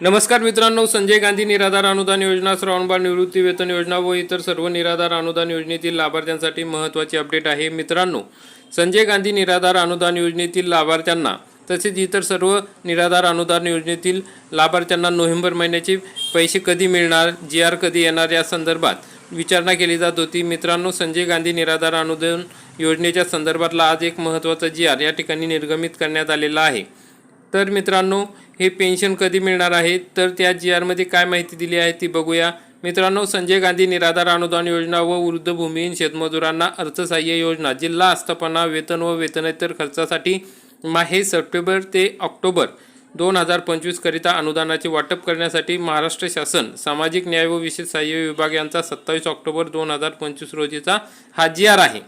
नमस्कार मित्रांनो संजय गांधी निराधार अनुदान योजना श्रावणबाळ निवृत्ती वेतन योजना व इतर सर्व निराधार अनुदान योजनेतील लाभार्थ्यांसाठी महत्त्वाची अपडेट आहे. मित्रांनो संजय गांधी निराधार अनुदान योजनेतील लाभार्थ्यांना तसेच इतर सर्व निराधार अनुदान योजनेतील लाभार्थ्यांना नोव्हेंबर महिन्याचे पैसे कधी मिळणार जी आर कधी येणार या संदर्भात विचारणा केली जात होती. मित्रांनो संजय गांधी निराधार अनुदान योजनेच्या संदर्भातला आज एक महत्त्वाचा जी आर या ठिकाणी निर्गमित करण्यात आलेला आहे. तर मित्रांनो हे पेन्शन कधी मिळणार आहे? तर त्या जी आरमध्ये काय माहिती दिली आहे ती बघूया. मित्रांनो संजय गांधी निराधार अनुदान योजना व वृद्ध भूमिहीन शेतमजुरांना अर्थसहाय्य योजना जिल्हा आस्थापना वेतन व वेतनेतर खर्चासाठी माहे सप्टेंबर ते ऑक्टोबर दोन हजार पंचवीसकरिता अनुदानाचे वाटप करण्यासाठी महाराष्ट्र शासन सामाजिक न्याय व विशेष सहाय्य विभाग यांचा सत्तावीस ऑक्टोबर दोन हजार पंचवीस रोजीचा हा जी आर आहे.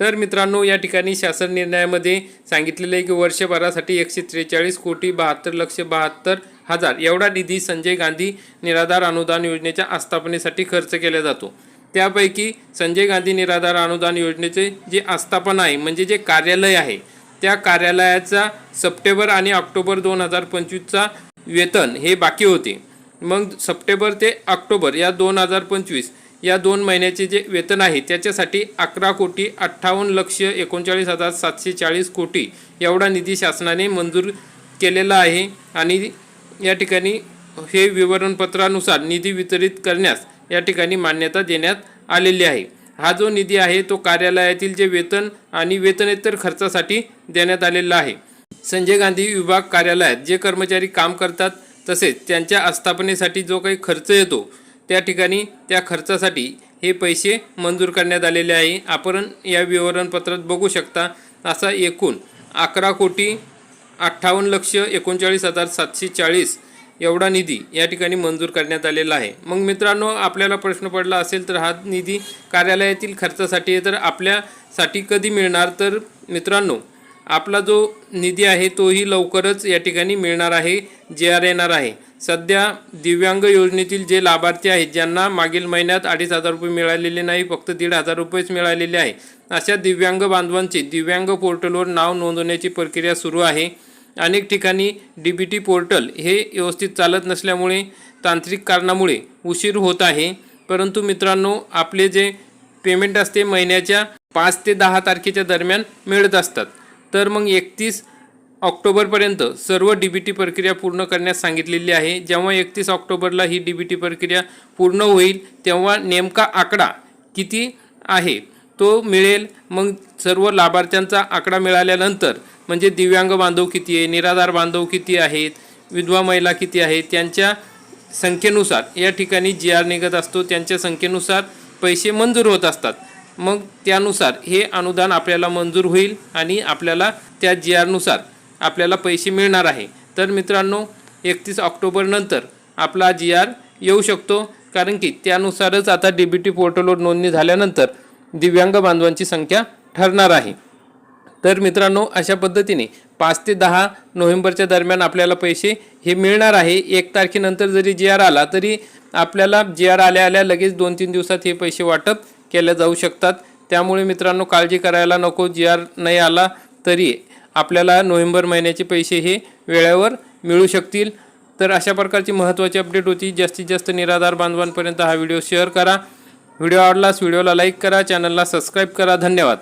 तर मित्रांनो या ठिकाणी शासन निर्णयामध्ये सांगितलेलं आहे की वर्षभरासाठी एकशे त्रेचाळीस कोटी बहात्तर लक्ष बहात्तर हजार एवढा निधी संजय गांधी निराधार अनुदान योजनेच्या आस्थापनेसाठी खर्च केला जातो. त्यापैकी संजय गांधी निराधार अनुदान योजनेचे जे आस्थापना आहे म्हणजे जे कार्यालय आहे त्या कार्यालयाचा सप्टेंबर आणि ऑक्टोबर दोन हजार पंचवीसचा वेतन हे बाकी होते. मग सप्टेंबर ते ऑक्टोबर या दोन हजार पंचवीस या दोन महिन्याचे जे वेतन आहे त्याच्यासाठी अकरा कोटी अठ्ठावन्न लक्ष एकोणचाळीस हजार सातशे चाळीस कोटी एवढा निधी शासनाने मंजूर केलेला आहे आणि या ठिकाणी हे विवरणपत्रानुसार निधी वितरित करण्यास या ठिकाणी मान्यता देण्यात आलेली आहे. हा जो निधी आहे तो कार्यालयातील जे वेतन आणि वेतनेतर खर्चासाठी देण्यात आलेला आहे. संजय गांधी विभाग कार्यालयात जे कर्मचारी काम करतात तसेच त्यांच्या आस्थापनेसाठी जो काही खर्च येतो त्या ठिकाणी त्या खर्चासाठी हे पैसे मंजूर करण्यात आलेले आहे. आपण या विवरणपत्रात बघू शकता असा एकूण अकरा कोटी अठ्ठावन्न लक्ष एकोणचाळीस हजार सातशे चाळीस एवढा निधी या ठिकाणी मंजूर करण्यात आलेला आहे. मग मित्रांनो आपल्याला प्रश्न पडला असेल तर हा निधी कार्यालयातील खर्चासाठी तर आपल्यासाठी कधी मिळणार? तर मित्रांनो आपला जो निधी आहे तोही लवकरच या ठिकाणी मिळणार आहे जे आर येणार आहे. सध्या दिव्यांग योजनेतील जे लाभार्थी आहेत ज्यांना मागील महिन्यात अडीच हजार रुपये मिळालेले नाही फक्त दीड हजार रुपयेच मिळालेले आहे. अशा दिव्यांग बांधवांचे दिव्यांग पोर्टलवर नाव नोंदवण्याची प्रक्रिया सुरू आहे. अनेक ठिकाणी डी बी टी पोर्टल हे व्यवस्थित चालत नसल्यामुळे तांत्रिक कारणामुळे उशीर होत आहे. परंतु मित्रांनो आपले जे पेमेंट असते महिन्याच्या पाच ते दहा तारखेच्या दरम्यान मिळत असतात. तर मग एकतीस ऑक्टोबरपर्यंत सर्व डी बी टी प्रक्रिया पूर्ण करण्यास सांगितलेली आहे. जेव्हा एकतीस ऑक्टोबरला ही डी बी टी प्रक्रिया पूर्ण होईल तेव्हा नेमका आकडा किती आहे? तो मिळेल. मग सर्व लाभार्थ्यांचा आकडा मिळाल्यानंतर म्हणजे दिव्यांग बांधव किती आहे निराधार बांधव किती आहेत विधवा महिला किती आहेत त्यांच्या संख्येनुसार या ठिकाणी जी आर निघत असतो त्यांच्या संख्येनुसार पैसे मंजूर होत असतात. मग त्यानुसार हे अनुदान आपल्याला मंजूर होईल आणि आपल्याला त्या जी आरनुसार आपल्याला पैसे मिळणार आहे. तर मित्रांनो एकतीस ऑक्टोबरनंतर आपला जी आर येऊ शकतो. कारण की त्यानुसारच आता डी बी टी पोर्टलवर नोंदणी झाल्यानंतर दिव्यांग बांधवांची संख्या ठरणार आहे. तर मित्रांनो अशा पद्धतीने पाच ते दहा नोव्हेंबरच्या दरम्यान आपल्याला पैसे हे मिळणार आहे. एक तारखेनंतर जरी जी आर आला तरी आपल्याला जी आर आल्या आल्या लगेच दोन तीन दिवसात हे पैसे वाटप केले जाऊ शकतात. त्यामुळे मित्रांनो काळजी करायला नको. जी आर नाही आला तरी आपल्याला नोव्हेंबर महिन्याचे पैसे हे वेळेवर मिळू शकतील. तर अशा प्रकारची महत्त्वाची अपडेट होती. जास्तीत जास्त निराधार बांधवांपर्यंत हा व्हिडिओ शेअर करा. व्हिडिओ आवडलास व्हिडिओला लाईक करा चॅनलला सबस्क्राईब करा. धन्यवाद.